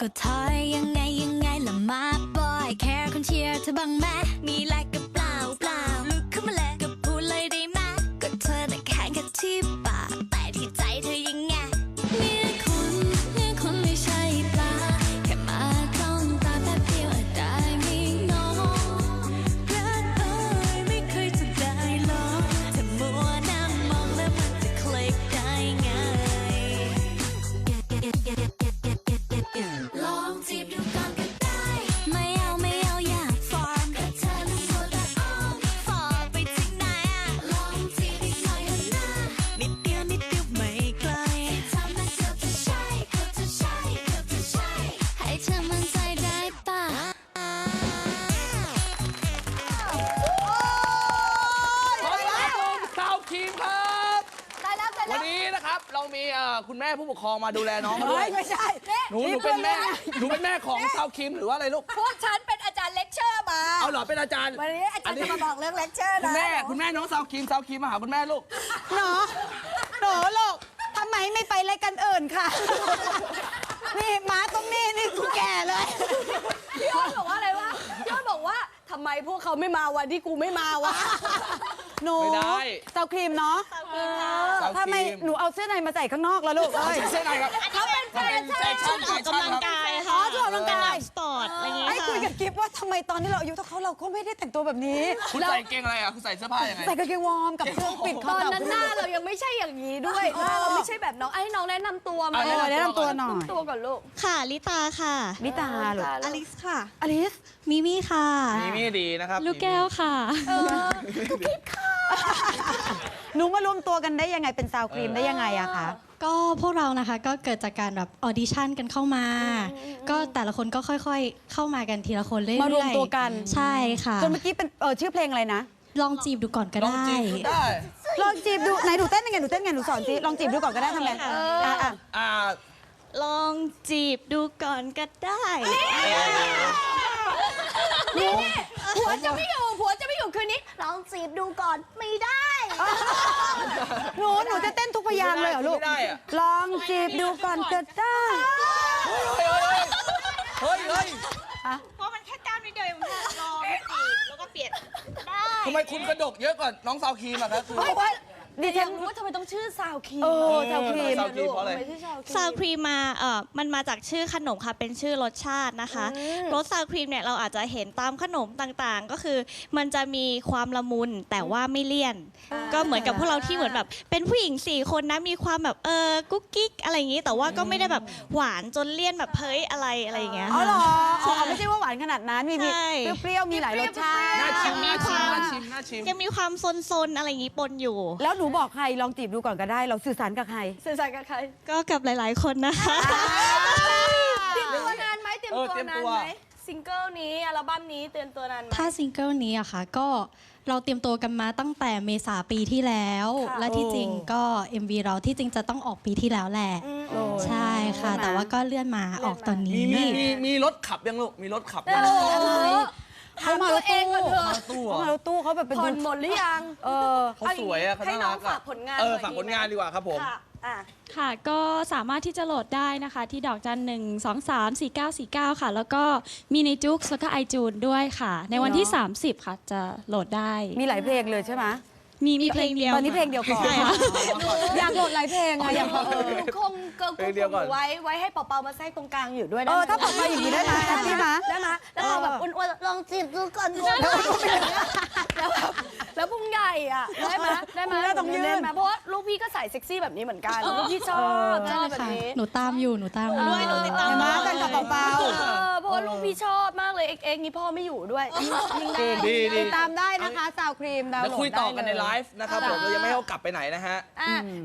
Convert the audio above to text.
ก็ถอยยังไงยังไงละมาบอยแค่คนเชียร์เธอบ้างไหมมีไลก เรามีเอ่อคุณแม่ผู้ปกครองมาดูแลน้องมาด้เฮ้วยย ไม่ใช่หนูหนูเป็นแม่หนูเป็นแม่ของสาวคิมหรือว่าอะไรลูก พวกฉันเป็นอาจารย์เลคเชอร์มา เอาเหรอเป็นอาจารย์วันนี้อาจารย์จะมาบอกเรื่องเลคเชอร์คุนะณแม่คุณแม่น้องสาวคิมสาวคิมมาหาคุณแม่ลูก หนอหนูลูกทำไมไม่ไปรายการอื่นค่ะ นี่มาตรงนี้นี่กูแก่เลย พี่อ้นบอกว่าอะไรวะพี่อ้นบอกว่าทำไมพวกเขาไม่มาวันที่กูไม่มาวะ หนูไม่ได้ เซาครีมเนาะ สาวทำไมคิมหนูเอาเสื้อในมาใส่ข้างนอกแล้วลูกเอ้ย เส้นไหนครับเขาเป็นแฟเป็นนแฟชั่นแฟชั่นครับอ๋อชอบร่างกาย สปอร์ตอะไรอย่างเงี้ยไอ้คุยค่ะกับกิฟว่าทำไมตอนที่เราอายุเท่าเขาเราก็ไม่ได้แต่งตัวแบบนี้คุณใส่เกงอะไรอะคุณใส่เสื้อผ้ายังไง ใส่กางเกงวอร์มกับเสื้อปิดตคออนเต่านั้นหน้าเรายังไม่ใช่อย่างนี้ด้วยหน้าเราไม่ใช่แบบน้องไอ้น้องแนะนำตัวมาอะเออแนะนำตัวหน่อยแนะนำตัวก่อนลูก ค่ะลิตาค่ะนิตาลูกอลิสค่ะ อลิสมิมี่ค่ะ มีมีดีนะครับลูกแก้วค่ะ เออ หนูมารวมตัวกันได้ยังไงเป็นซาวครีมได้ยังไงอะคะ ก็พวกเรานะคะก็เกิดจากการแบบออดิชั่นกันเข้ามา ก็แต่ละคนก็ค่อยๆ เข้ามากันทีละคนเรื่อยๆมารวมตัวกัน ใช่ค่ะจนเมื่อกี้เป็นเออชื่อเพลงอะไรนะ ลองจีบดูก่อนก็ลองได้จีบได้ลองจีบดูไหนหนูเต้นยังไงหนูเต้นยังไงหนูสอนสิลองจีบดูก่อนก็ได้ทำไงค่ะอะอะอ่าลองจีบดูก่อนก็ได้ผัวจะไม่อยู่ผัวจะไม่อยู่คืนนี้ ลองจีบดูก่อนไม่ได้ หนูหนูจะเต้นทุกพยางค์เลยเหรอลูก ไม่ได้อะ ลองจีบดูก่อนก็ได้เฮ้ยเฮ้ยเพราะมันแค่ก้าวนิดเดียวเองลองจีบแล้วก็เปลี่ยนได้ทำไมคุณกระดกเยอะกว่าน้องสาวครีมอะครับคือเพราะว่า ดิอฉัยานกรู้ว่าทำไมต้องชื่อซาวคีเออซาวครีมซาวครีมเพราะอะไร ทำไมชื่อซาวครีม ซาวครีมมาเอ่อมันมาจากชื่อขนมค่ะ เป็นชื่อรสชาตินะคะ อืม รสซาวครีมเนี่ยเราอาจจะเห็นตามขนมต่างๆ ก็คือมันจะมีความละมุนแต่ว่าไม่เลี่ยน ก็เหมือนกับพวกเราที่เหมือนแบบ เป็นผู้หญิงสี่คนนะ มีความแบบเออกุ๊กกิ๊กอะไรอย่างงี้ แต่ว่าก็ไม่ได้แบบหวานจนเลี่ยนแบบเฮ้ยอะไรอะไรอย่างเงี้ยอ๋อเหรอค่ะอ๋อไม่ใช่ว่าหวานขนาดนั้น มีมีใช่เปรี้ยวๆมีหลายรสชาติ น่าชิมมีน่าคชิมวามน่าชิมน่าชิม ยังมีความซนๆอะไรอย่างงี้ปนอยู่ แล้วหนูบอกใครลองจีบดูก่อนก็ได้ เราสื่อสารกับใคร สื่อสารกับใครก็กับหลาย ๆ คนนะคะ เตรียมตัวนานไหมเตรียมเออตัวเตรียมนาตันวไหมซิงเกิลนี้อัลบั้มนี้เตรียมตัวนานไหม ถ้าซิงเกิลนี้อะค่ะ ก็เราเตรียมตัวกันมาตั้งแต่เมษาปีที่แล้ว ค่ะ และที่จริงก็ MV เราที่จริงจะต้องออกปีที่แล้วแหละ อืมโอ้ใช่ค่ะ ใช่ไหม แต่ว่าก็เลื่อนมาออกตอนมีนี้ มีมีมีรถขับยังลูกมีรถขับเอยังอ เขามารถเองก่อนเถอะมาตู้เหรเขาอมารถตู้เขาแบบเป็นผ่อนดูหมดหรือยังเออ เขาสวยอะเขาให้น่าน้อรังกอะฝากผลงานเออหน่อยฝากผลงานดีไหมดีกว่าครับผม ค่ะอะ ค่ะ ก็สามารถที่จะโหลดได้นะคะ ที่ดอกจันหนึ่งสองสามสี่เก้าสี่เก้าค่ะ แล้วก็มีในจุกแล้วก็ไอจูนด้วยค่ะ ในวันที่ 30 ค่ะ จะโหลดได้ มีหลายเพลงเลยใช่ไหม มีมีเพลงเดียวตอนนี้เพลงเดียวก่อนใช่ค่ะอยากโหลดหลายเพลงอะอยากเออหนูคงเกิร์ลกเพลรุ๊งเดียวก่อนไว้ไว้ให้เปาๆมาแทรกตรงกลางอยู่ด้วยเอได้อไหมถ้าปลดมาอย่างนี้ได้ไหมแฮปปี้ไหมได้ไหมแล้วเราแบบอ้วนๆลองจีบดูก่อนด้วยแล้วแบบแล้วพุงใหญ่อะได้ไหมได้ไหมพุงหน้าต้องยื่นได้ไหมเพราะว่าลูกพี่ก็ใส่เซ็กซี่แบบนี้เหมือนกันลูกพี่ชอบชอบแบบค่ะนี้หนูตามอยู่หนูตามอยู่ด้วยหนูติดตามเห็นไหมแฟนกับเปาเออเพราะว่าลูกพี่ชอบมาก เลยเอ็กเอ็กนี่พ่อไม่อยู่ด้วยยิ่งได้ดีดี ติดตามได้นะคะซาวครีมดาวน์เดี๋ยวโหลคุยดได้ต่อกันในเลยไลฟ์นะครับผมเรายังไม่ให้เขากลับไปไหนนะฮะ อะ